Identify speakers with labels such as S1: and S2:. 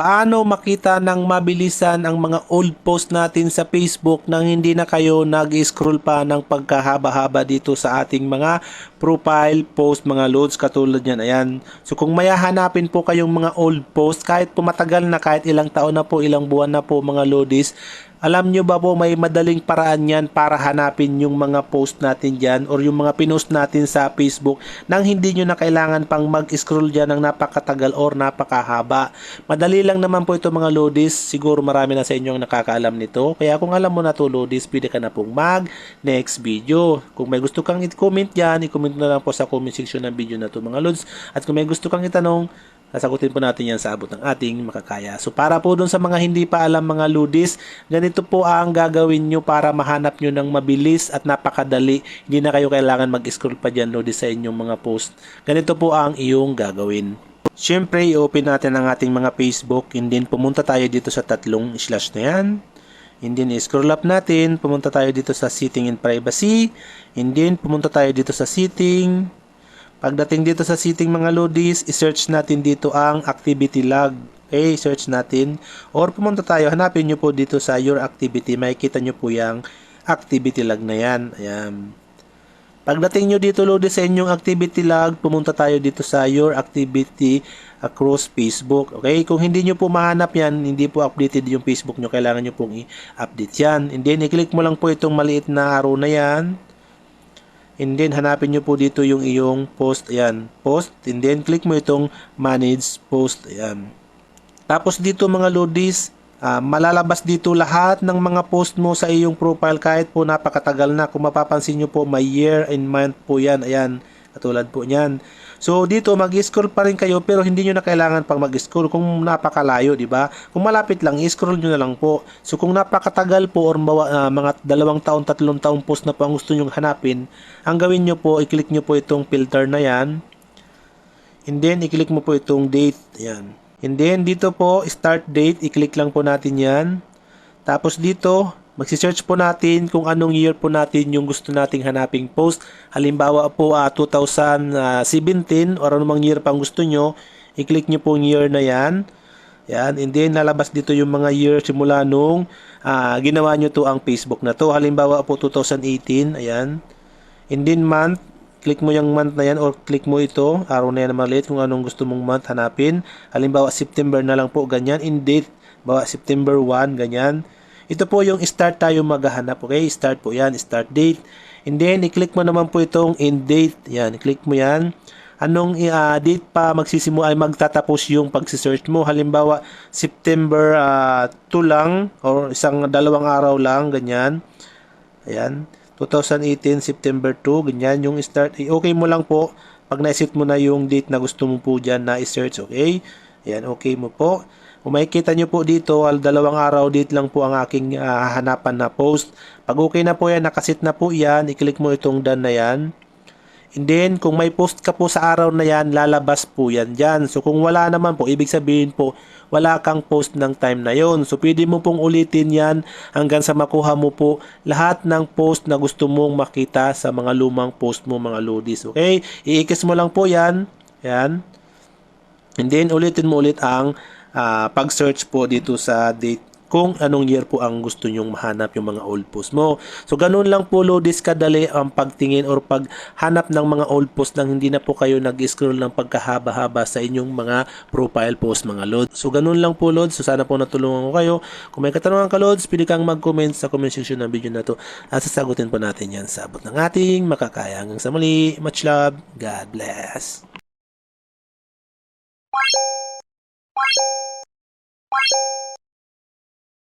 S1: Paano makita ng mabilisan ang mga old post natin sa Facebook nang hindi na kayo nag-scroll pa ng pagkahaba-haba dito sa ating mga profile post, mga loads katulad yan. Ayan. So kung may hahanapin po kayong mga old post, kahit pumatagal na, kahit ilang taon na po, ilang buwan na po mga loadies, alam nyo ba po may madaling paraan yan para hanapin yung mga post natin dyan or yung mga pinost natin sa Facebook nang hindi nyo na kailangan pang mag-scroll dyan ng napakatagal or napakahaba. Madali lang naman po ito mga loadis. Siguro marami na sa inyo ang nakakaalam nito. Kaya kung alam mo na to loadis, pwede ka na pong mag next video. Kung may gusto kang i-comment dyan, i-comment na lang po sa comment section ng video na to mga loads. At kung may gusto kang itanong, Sasagutin po natin yan sa abot ng ating makakaya. So para po dun sa mga hindi pa alam mga ludis, ganito po ang gagawin nyo para mahanap nyo ng mabilis at napakadali. Hindi na kayo kailangan mag-scroll pa dyan ludis sa inyong mga post. Ganito po ang iyong gagawin. Siyempre, i-open natin ang ating mga Facebook and pumunta tayo dito sa tatlong slash na yan. And then scroll up natin, pumunta tayo dito sa setting and privacy. And then pumunta tayo dito sa setting, Pagdating dito sa setting mga lodis, i-search natin dito ang activity log. Okay, search natin. Or pumunta tayo, hanapin nyo po dito sa your activity. Makikita nyo po yung activity log na yan. Ayan. Pagdating nyo dito lodis sa inyong activity log, pumunta tayo dito sa your activity across Facebook. Okay, kung hindi nyo po mahanap yan, hindi po updated yung Facebook nyo, kailangan nyo pong i-update yan. And then, i-click mo lang po itong maliit na arrow na yan. And then, hanapin nyo po dito yung iyong post. Ayan, post. And then, click mo itong manage post. Ayan. Tapos dito mga lodis, ah, malalabas dito lahat ng mga post mo sa iyong profile kahit po napakatagal na. Kung mapapansin nyo po, may year and month po yan. Ayan, katulad po niyan. So dito mag-scroll pa rin kayo pero hindi nyo na kailangan pang mag-scroll kung napakalayo, di ba? Kung malapit lang, i-scroll nyo na lang po. So kung napakatagal po or mawa, ah, mga dalawang taon, tatlong taong post na po ang gusto nyong hanapin, ang gawin nyo po, i-click nyo po itong filter na yan. And then, i-click mo po itong date. Ayan. And then, dito po, start date. I-click lang po natin yan. Tapos dito, magsi-search po natin kung anong year po natin yung gusto nating hanaping post. Halimbawa po, ah, 2017 or anumang year pang gusto nyo. I-click nyo po yung year na yan. Yan. And then, lalabas dito yung mga year simula nung ah, ginawa nyo to ang Facebook na to. Halimbawa po, 2018. Ayan. And then, month. Click mo yung month na yan or click mo ito. Araw na yan na maliit kung anong gusto mong month hanapin. Halimbawa, September na lang po. Ganyan. In date. Bawa, September 1. Ganyan. Ito po yung start tayo maghahanap. Okay? Start po yan. Start date. And then, i-click mo naman po itong end date. Yan. Click mo yan anong uh, date pa magsisimula ay magtatapos yung pagsisearch mo. Halimbawa, September uh, 2 lang or isang dalawang araw lang, ganyan. Ayan. 2018 September 2, ganyan yung start. Eh, okay mo lang po pag na-set mo na yung date na gusto mo po dyan na i-search, okay? Ayan, okay mo po. Kung makikita nyo po dito, al dalawang araw date lang po ang aking uh, hanapan na post. Pag okay na po yan, nakasit na po yan, i-click mo itong done na yan. And then, kung may post ka po sa araw na yan, lalabas po yan dyan. So, kung wala naman po, ibig sabihin po, wala kang post ng time na yon. So, pwede mo pong ulitin yan hanggang sa makuha mo po lahat ng post na gusto mong makita sa mga lumang post mo, mga lodis. Okay? Iikis mo lang po yan. Yan. And then, ulitin mo ulit ang uh, pag-search po dito sa date kung anong year po ang gusto nyong mahanap yung mga old post mo. So, ganun lang po, Lodis, kadali ang pagtingin or paghanap ng mga old post nang hindi na po kayo nag-scroll ng pagkahaba-haba sa inyong mga profile post, mga Lods. So, ganun lang po, Lods. So, sana po natulungan ko kayo. Kung may katanungan ka, Lods, pwede kang mag-comment sa comment section ng video na to at sasagutin po natin yan sa abot ng ating makakaya. Hanggang sa muli, much love, God bless.
S2: You.